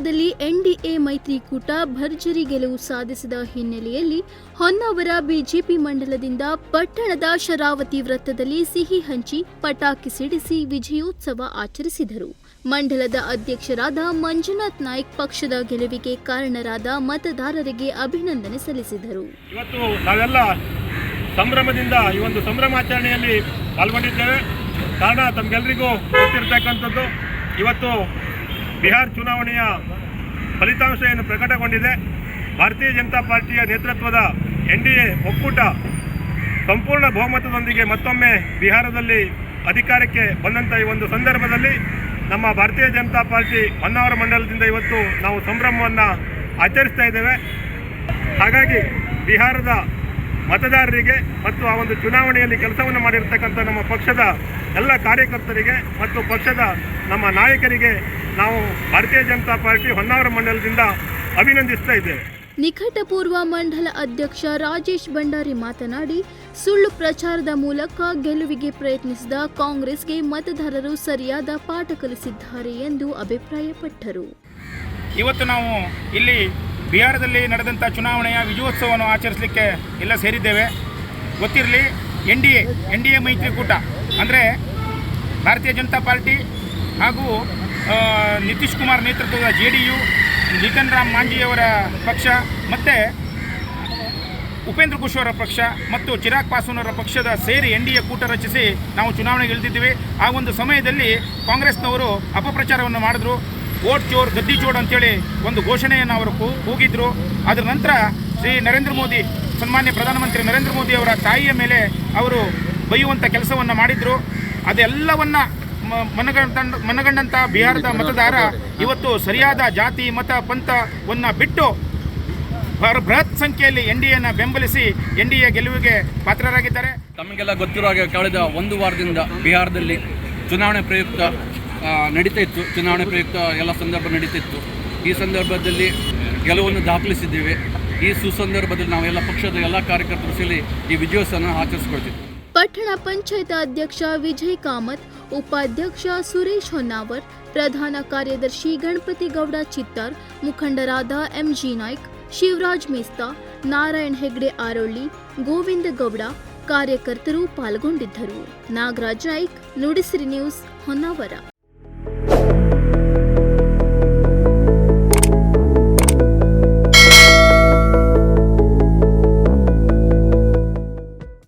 ಬಿಹಾರದಲ್ಲಿ ಎನ್ಡಿಎ ಮೈತ್ರಿಕೂಟ ಭರ್ಜರಿ ಗೆಲುವು ಸಾಧಿಸಿದ ಹಿನ್ನೆಲೆಯಲ್ಲಿ ಹೊನ್ನಾವರ ಬಿಜೆಪಿ ಮಂಡಲದಿಂದ ಪಟ್ಟಣದ ಶರಾವತಿ ವೃತ್ತದಲ್ಲಿ ಸಿಹಿ ಹಂಚಿ ಪಟಾಕಿ ಸಿಡಿಸಿ ವಿಜಯೋತ್ಸವ ಆಚರಿಸಿದರು. ಮಂಡಲದ ಅಧ್ಯಕ್ಷರಾದ ಮಂಜುನಾಥ್ ನಾಯ್ಕ್ ಪಕ್ಷದ ಗೆಲುವಿಗೆ ಕಾರಣರಾದ ಮತದಾರರಿಗೆ ಅಭಿನಂದನೆ ಸಲ್ಲಿಸಿದರು. ಇವತ್ತು ನಾವೆಲ್ಲ ಸಂಭ್ರಮದಿಂದ ಈ ಒಂದು ಸಂಭ್ರಮಾಚರಣೆಯಲ್ಲಿ ಪಾಲ್ಗೊಂಡಿದ್ದೇವೆ. ಕಾರಣ ತಮಗೆಲ್ಲರಿಗೂ ಇವತ್ತು ಬಿಹಾರ ಚುನಾವಣೆಯ ಫಲಿತಾಂಶ ಏನು ಪ್ರಕಟಗೊಂಡಿದೆ. ಭಾರತೀಯ ಜನತಾ ಪಾರ್ಟಿಯ ನೇತೃತ್ವದ ಎನ್ ಡಿ ಎ ಒಕ್ಕೂಟ ಸಂಪೂರ್ಣ ಬಹುಮತದೊಂದಿಗೆ ಮತ್ತೊಮ್ಮೆ ಬಿಹಾರದಲ್ಲಿ ಅಧಿಕಾರಕ್ಕೆ ಬಂದಂಥ ಈ ಒಂದು ಸಂದರ್ಭದಲ್ಲಿ ನಮ್ಮ ಭಾರತೀಯ ಜನತಾ ಪಾರ್ಟಿ ಹೊನ್ನಾವರ ಮಂಡಲದಿಂದ ಇವತ್ತು ನಾವು ಸಂಭ್ರಮವನ್ನು ಆಚರಿಸ್ತಾ ಇದ್ದೇವೆ. ಹಾಗಾಗಿ ಬಿಹಾರದ ಮತದಾರರಿಗೆ ಮತ್ತು ಆ ಒಂದು ಚುನಾವಣೆಯಲ್ಲಿ ಕೆಲಸವನ್ನು ಮಾಡಿರ್ತಕ್ಕಂಥ ನಮ್ಮ ಪಕ್ಷದ ಎಲ್ಲ ಕಾರ್ಯಕರ್ತರಿಗೆ ಮತ್ತು ಪಕ್ಷದ ನಮ್ಮ ನಾಯಕರಿಗೆ ನಾವು ಭಾರತೀಯ ಜನತಾ ಪಾರ್ಟಿ ಹೊನ್ನಾವರ ಮಂಡಲದಿಂದ ಅಭಿನಂದಿಸ್ತಾ ಇದ್ದೇವೆ. ನಿಕಟಪೂರ್ವ ಮಂಡಲ ಅಧ್ಯಕ್ಷ ರಾಜೇಶ್ ಭಂಡಾರಿ ಮಾತನಾಡಿ ಸುಳ್ಳು ಪ್ರಚಾರದ ಮೂಲಕ ಗೆಲುವಿಗೆ ಪ್ರಯತ್ನಿಸಿದ ಕಾಂಗ್ರೆಸ್ಗೆ ಮತದಾರರು ಸರಿಯಾದ ಪಾಠ ಕಲಿಸಿದ್ದಾರೆ ಎಂದು ಅಭಿಪ್ರಾಯಪಟ್ಟರು. ಇವತ್ತು ನಾವು ಇಲ್ಲಿ ಬಿಹಾರದಲ್ಲಿ ನಡೆದಂಥ ಚುನಾವಣೆಯ ವಿಜಯೋತ್ಸವವನ್ನು ಆಚರಿಸಲಿಕ್ಕೆ ಎಲ್ಲ ಸೇರಿದ್ದೇವೆ. ಗೊತ್ತಿರಲಿ N D A N D A ಮೈತ್ರಿಕೂಟ ಅಂದರೆ ಭಾರತೀಯ ಜನತಾ ಪಾರ್ಟಿ ಹಾಗೂ ನಿತೀಶ್ ಕುಮಾರ್ ನೇತೃತ್ವದ J D U Jitan Ram ಮಾಂಜಿಯವರ ಪಕ್ಷ, ಮತ್ತು ಉಪೇಂದ್ರ ಅವರ ಪಕ್ಷ ಮತ್ತು ಚಿರಾಗ್ ಪಾಸ್ವಾನ್ ಅವರ ಪಕ್ಷದ ಸೇರಿ ಎನ್ ಡಿ ಎ ಕೂಟ ರಚಿಸಿ ನಾವು ಚುನಾವಣೆಗೆ ಇಳಿದಿದ್ದೀವಿ. ಆ ಒಂದು ಸಮಯದಲ್ಲಿ ಕಾಂಗ್ರೆಸ್ನವರು ಅಪಪ್ರಚಾರವನ್ನು ಮಾಡಿದ್ರು. ಓಟ್ ಚೋರ್, ಗದ್ದಿ ಚೋರ್ ಅಂತೇಳಿ ಒಂದು ಘೋಷಣೆಯನ್ನು ಅವರು ಕೂಗಿದ್ರು ಅದರ ನಂತರ ಶ್ರೀ ನರೇಂದ್ರ ಮೋದಿ, ಸನ್ಮಾನ್ಯ ಪ್ರಧಾನಮಂತ್ರಿ ನರೇಂದ್ರ ಮೋದಿ ಅವರ ತಾಯಿಯ ಮೇಲೆ ಅವರು ಬೈಯುವಂಥ ಕೆಲಸವನ್ನು ಮಾಡಿದರು. ಅದೆಲ್ಲವನ್ನ ಮನಗಂಡ ಮನಗಂಡಂತಹ ಬಿಹಾರದ ಮತದಾರ ಇವತ್ತು ಸರಿಯಾದ ಜಾತಿ ಮತ ಪಂಥವನ್ನು ಬಿಟ್ಟು ಬೃಹತ್ ಸಂಖ್ಯೆಯಲ್ಲಿ ಎನ್ ಡಿ ಎನ ಬೆಂಬಲಿಸಿ ಎನ್ ಡಿ ಎ ಗೆಲುವಿಗೆ ಪಾತ್ರರಾಗಿದ್ದಾರೆ. ತಮಗೆಲ್ಲ ಗೊತ್ತಿರೋ ಹಾಗೆ ಕಳೆದ ಒಂದು ವಾರದಿಂದ ಬಿಹಾರದಲ್ಲಿ ಚುನಾವಣೆ ಪ್ರಯುಕ್ತ ನಡೀತಾ ಇತ್ತು. ಚುನಾವಣೆ ಪ್ರಯುಕ್ತ ಎಲ್ಲ ಸಂದರ್ಭ ನಡೀತಿತ್ತು ಈ ಸಂದರ್ಭದಲ್ಲಿ ಗೆಲುವನ್ನು ದಾಖಲಿಸಿದ್ದೇವೆ. ಈ ಸುಸಂದರ್ಭದಲ್ಲಿ ನಾವೆಲ್ಲ ಪಕ್ಷದ ಎಲ್ಲ ಕಾರ್ಯಕರ್ತರು ಸೇರಿ ಈ ವಿಜಯೋತ್ಸವನ ಆಚರಿಸ್ಕೊಳ್ತೀವಿ ಪಟ್ಟಣ ಪಂಚಾಯತ್ ಅಧ್ಯಕ್ಷ ವಿಜಯ್ ಕಾಮತ್, ಉಪಾಧ್ಯಕ್ಷ ಸುರೇಶ್ ಹೊನ್ನಾವರ್, ಪ್ರಧಾನ ಕಾರ್ಯದರ್ಶಿ ಗಣಪತಿ ಗೌಡ ಚಿತ್ತಾರ್, ಮುಖಂಡರಾದ ಎಂಜಿ ನಾಯ್ಕ್, ಶಿವರಾಜ್ ಮೇಸ್ತಾ, ನಾರಾಯಣ್ ಹೆಗ್ಡೆ ಆರೋಳ್ಳಿ, ಗೋವಿಂದ ಗೌಡ ಕಾರ್ಯಕರ್ತರು ಪಾಲ್ಗೊಂಡಿದ್ದರು. ನಾಗರಾಜ್ ನಾಯ್ಕ್, ನುಡಿಸಿರಿ ನ್ಯೂಸ್, ಹೊನ್ನಾವರ.